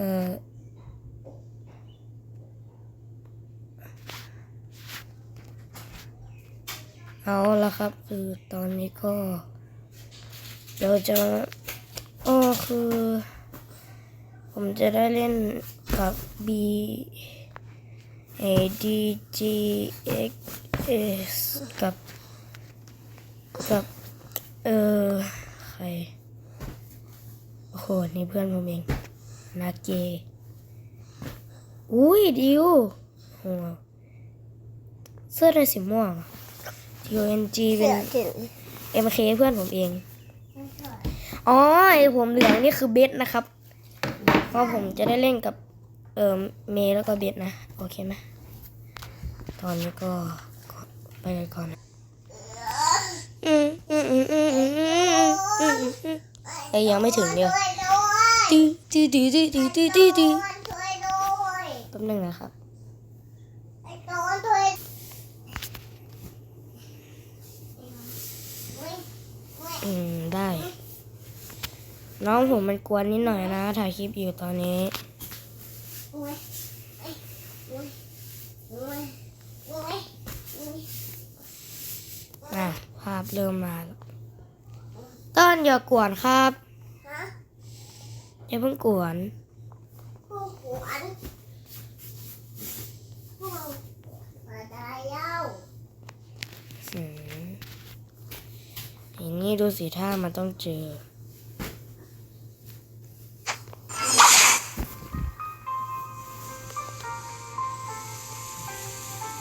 ออเอาละครับ คือตอนนี้ก็เราจะก็คือ ผมจะได้เล่นกับ B A D G X S กับ กับ เออ ใคร โอ้โห นี่เพื่อนผมเอง นาเก อุ้ยดิวเสื้อไรสีม่วงดิวเอ็นจีเป็นเอ็มเคเพื่อนผมเอง อ๋อไอผมเหลืองนี่คือเบสนะครับ เพราะผมจะได้เล่นกับ เอ่อเมย์แล้วก็เบสนะ โอเคไหมตอนนี้ก็ไปกันก่อนอืมอยังไม่ถึงเดียว ตื้อตื้อตื้อตื้อตื้อตื้อตื้อตื้อช่วยด้วยแป๊บนึงนะครับไอ้โดนช่วยอุ๊ยอุ๊ยอืมได้ น้องผมมันกวนนิดหน่อยนะถ่ายคลิปอยู่ตอนนี้อุ๊ยอุ๊ยอุ๊ยอุ๊ยอุ๊ยอะภาพเริ่มมาแล้วต้นอย่ากวนครับ อย่าเพิ่งกวนผู้ขวัญผู้มาได้เย้าอืมอย่างนี้ดูสิท่ามันต้องเจอ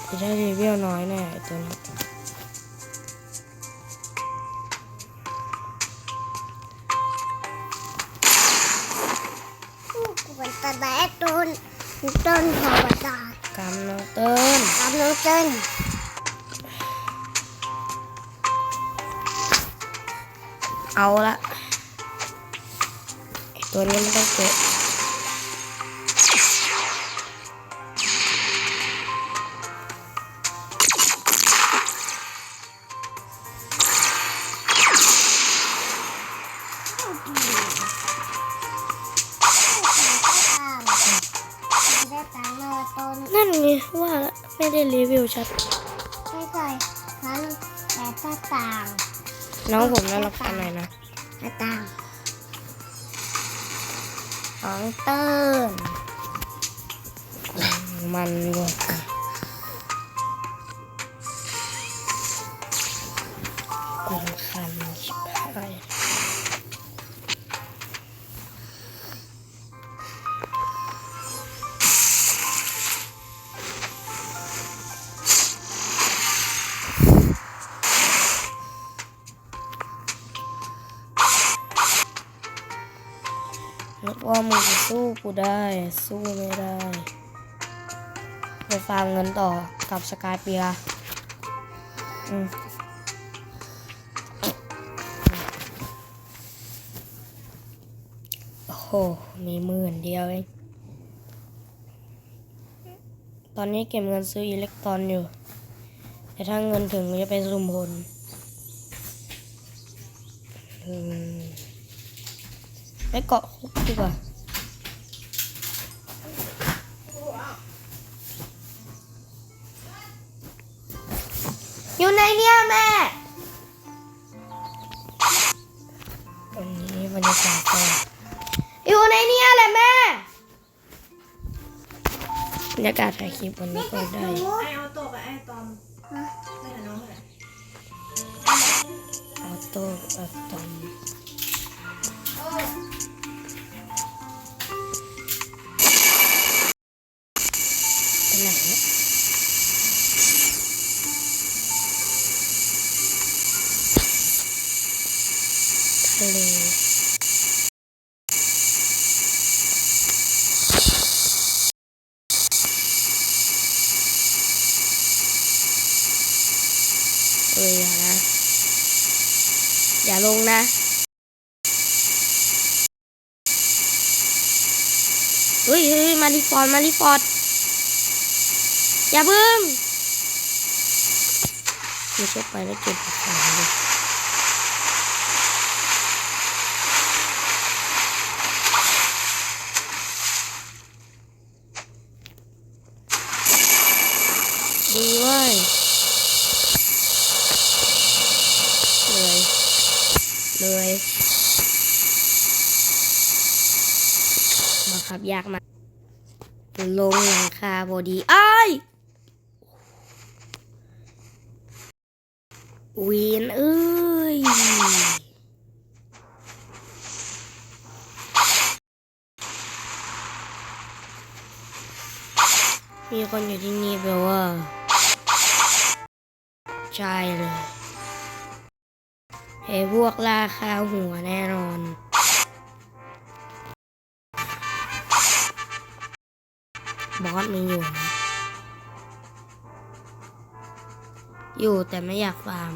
จะได้รีวิวน้อยแน่ไอ้ตัวนี้ mình ta đã tôn tôn và bà ta cảm ơn tên cảm ơn tên เอาละตัวนี้มันต้องเกะอืม ตังค์มาต้นนั่นไงว่าละไม่ได้รีวิวชัดไม่ใส่ทั้งแต่ตาต่าง น้องผมน่ารักกันหน่อยนะตาต่างของเติ้ลมันเลย กูได้ สู้ไม่ได้ ไปฟาร์มเงินต่อกับสกายเปียอืมโอ้โหมีหมื่นเดียวเองตอนนี้เก็บเงินซื้ออิเล็กตรอนอยู่ แต่ถ้าเงินถึงจะไปสุ่มผลอืมไปเกาะคุกดีกว่า วันนี้บรรยากาศก็อยู่ในเนี่ยแหละแม่บรรยากาศถ่ายคลิปวันนี้ก็ได้ไอเอาโตกับไอตอมไปหาน้องเลยออโต้อัตอม ทะเลเอออย่านะ อย่าลงนะเฮ้ยเฮ้ยมารีฟอร์ดมารีฟอร์ดอย่าเพิ่งไม่ใช่ไปแล้วเก็บของเลย ดีเว้ยเลยเลย บังคับยากมาก ลงหลังคาบอดีอ้ายเวียนเอ้ย มีคนอยู่ที่นี่แปลว่า ใช่เลยไอ้พวกล่าคาหัวแน่นอน บอสมีอยู่นะอยู่แต่ไม่อยากฟาร์ม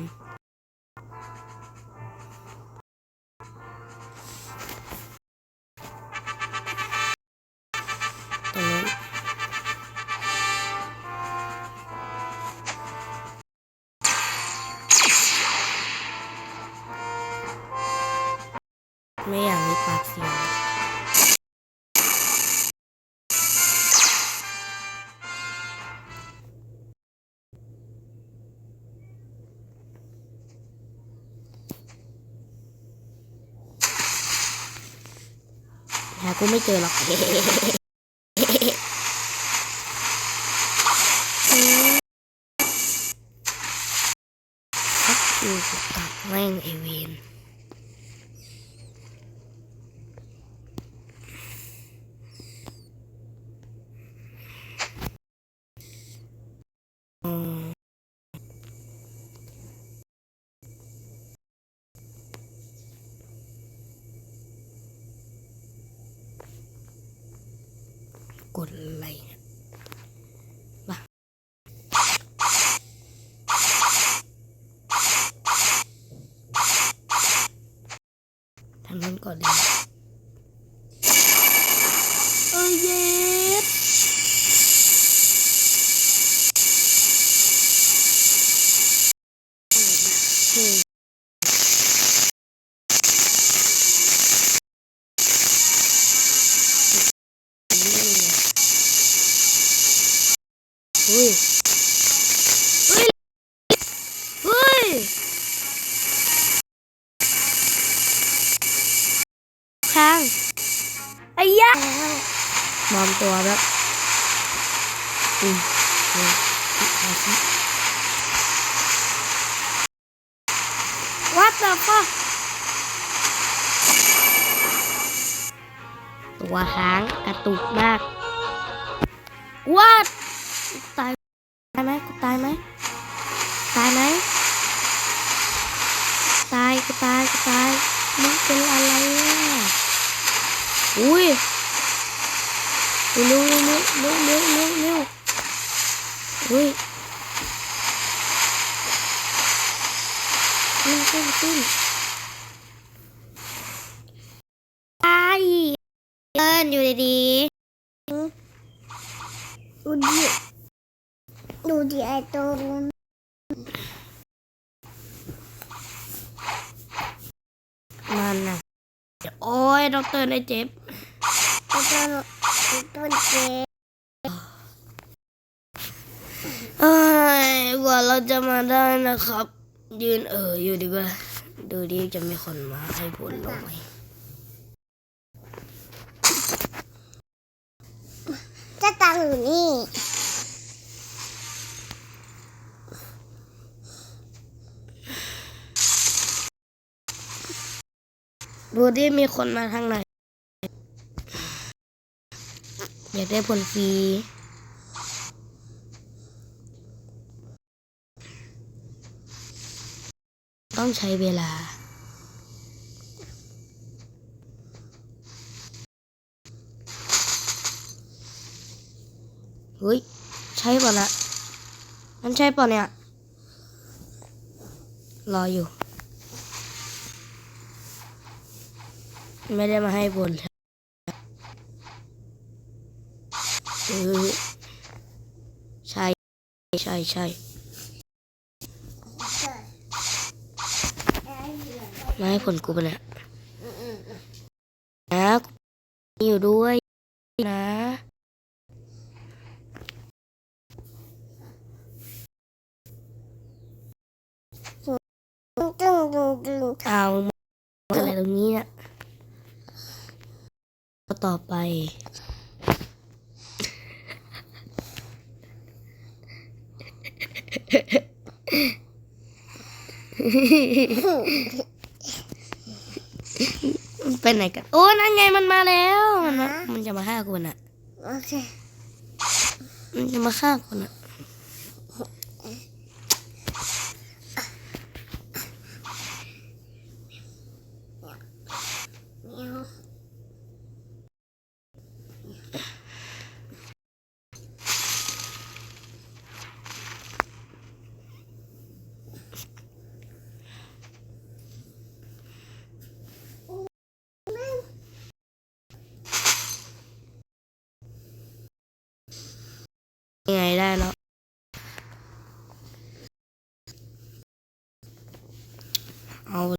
กูไม่เจอหรอกชักอยู่กับแม่งไอเวนอืมกด อะไรเนี่ยมาทางนั้นก่อนเลย What the fuck ตัวค้างกระตุกมาก What ตายตายไหมกูตายไหมตายไหมตายกูตายกูตายมึงเป็นอะไรอะอุ้ยเร็วเร็วเร็วเร็วเร็วเร็วเร็วอุ้ย ขึ้นขึ้นขึ้นตายเดินอยู่ดีดูดิดูดิไอ้ตรงๆมันนะโอ้ยด็อกเตอร์ได้เจ็บไอ้ต้นไอ้ต้นเจ๊เอ้ยว่าเราจะมาได้นะครับ ยืนเอออยู่ดีกว่าดูดิจะมีคนมาให้ผลลงไหมจะตังอยู่นี่ ดูดิมีคนมาทางไหน อยากได้ผลฟรี ต้องใช้เวลา เฮ้ย ใช่ป่ะนะมันใช่ป่ะเนี่ย รออยู่ ไม่ได้มาให้บนเออใช่ ใช่ ใช่ มาให้ผลกูปะเนี่ยนะกูอยู่ด้วยนะเอาอะไรตรงนี้นะต่อไป ไปไหนกัน โอ้นั่นไงมันมาแล้วมันมามันจะมาฆ่ากูน่ะ โอเค มันจะมาฆ่ากูน่ะ เมียว ยังไงได้แล้ว เอา ม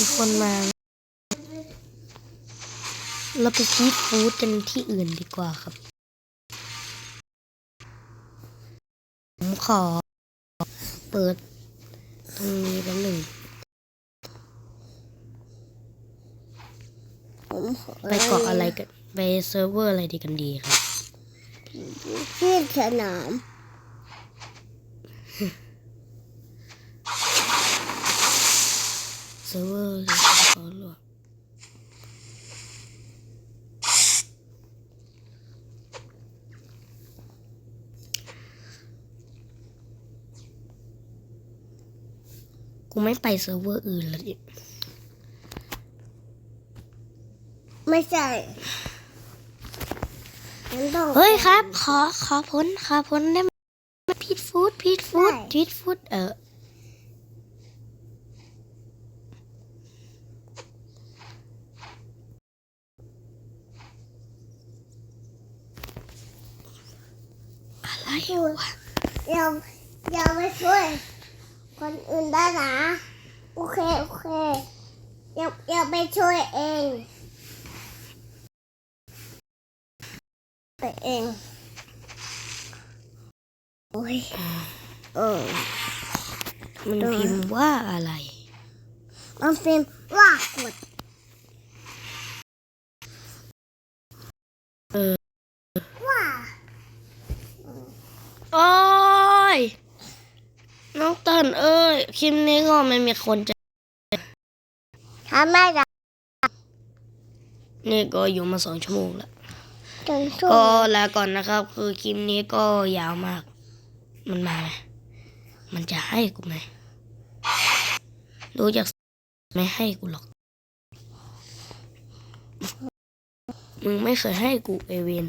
ี คนมาเราไปซีฟู้ดกันที่อื่นดีกว่าครับ ผมขอ เปิด ตรงนี้แป๊บหนึ่งผมขอไปเกาะอะไรกัน ไปเซิร์ฟเวอร์อะไรดีกันดีครับที่สนาม ซิร์ฟเวอร์เขอหลวกูไม่ไปเซิร์ฟเวอร์อื่นแล้วดิไม่ใช่เฮ้ยครับ ขอขอพ้นขอพ้นได้ไหมพีทฟู้ดพีทฟู้ดพีทฟู้ดเออ อะไรวะเราเราไปช่วย คนอื่นได้นะโอเคโอเคเราเราไปช่วยเองไปเองโอ้ยเออมันพิมพ์ว่าอะไร มันเป็นว่ากด เออ ว่า โอ้ย น้องเติ้ลเอ้ย คลิปนี้ก็ไม่มีคนจะทำไม่ได้นี่ก็อยู่มาสองชั่วโมงแล้วจนช่วก็ยลาก่อนนะครับ คือคลิปนี้ก็ยาวมาก มันมาไหมมันจะให้กูไหมรู้จักไม่ให้กูหรอก มึงไม่เคยให้กูเอเวน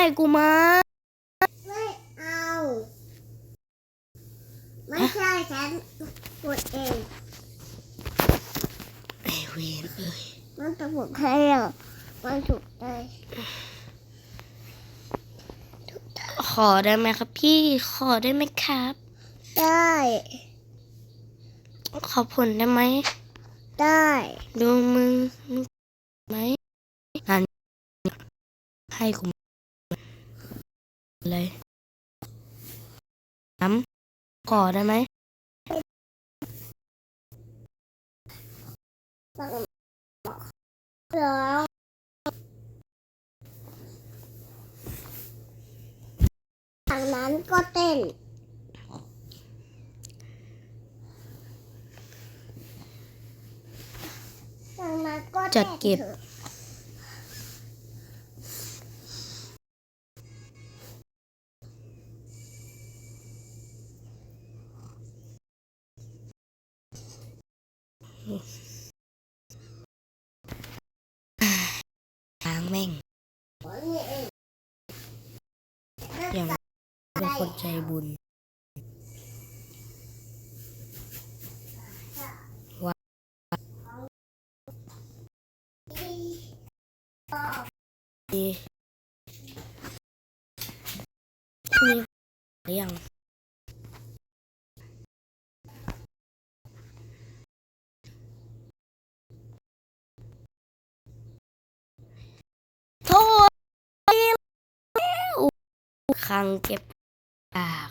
ให้กูมา ไม่เอา ไม่ใช่ฉันกดเองเอเวนเอ้ยมันจะบอกให้อะมันถูกได้ขอได้ไหมครับพี่ขอได้ไหมครับ ได้ ขอผลได้ไหมได้ ดูมึงมึงไหมอันให้กู เลยน้ำขอได้ไหมแล้วทางนั้นก็เต้นทางนั้นก็จัดเก็บ ถอะล้างแม่งอย่างเป็นคนใจบุญว่าดีมีหรือยัง โทษแล้วคังเก็บปาก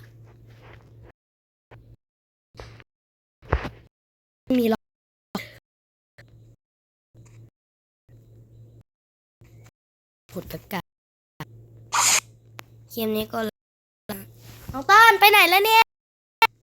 มีล็ผุดประกาศเกมนี้ก็น้องต้านไปไหนแล้วเนี่ย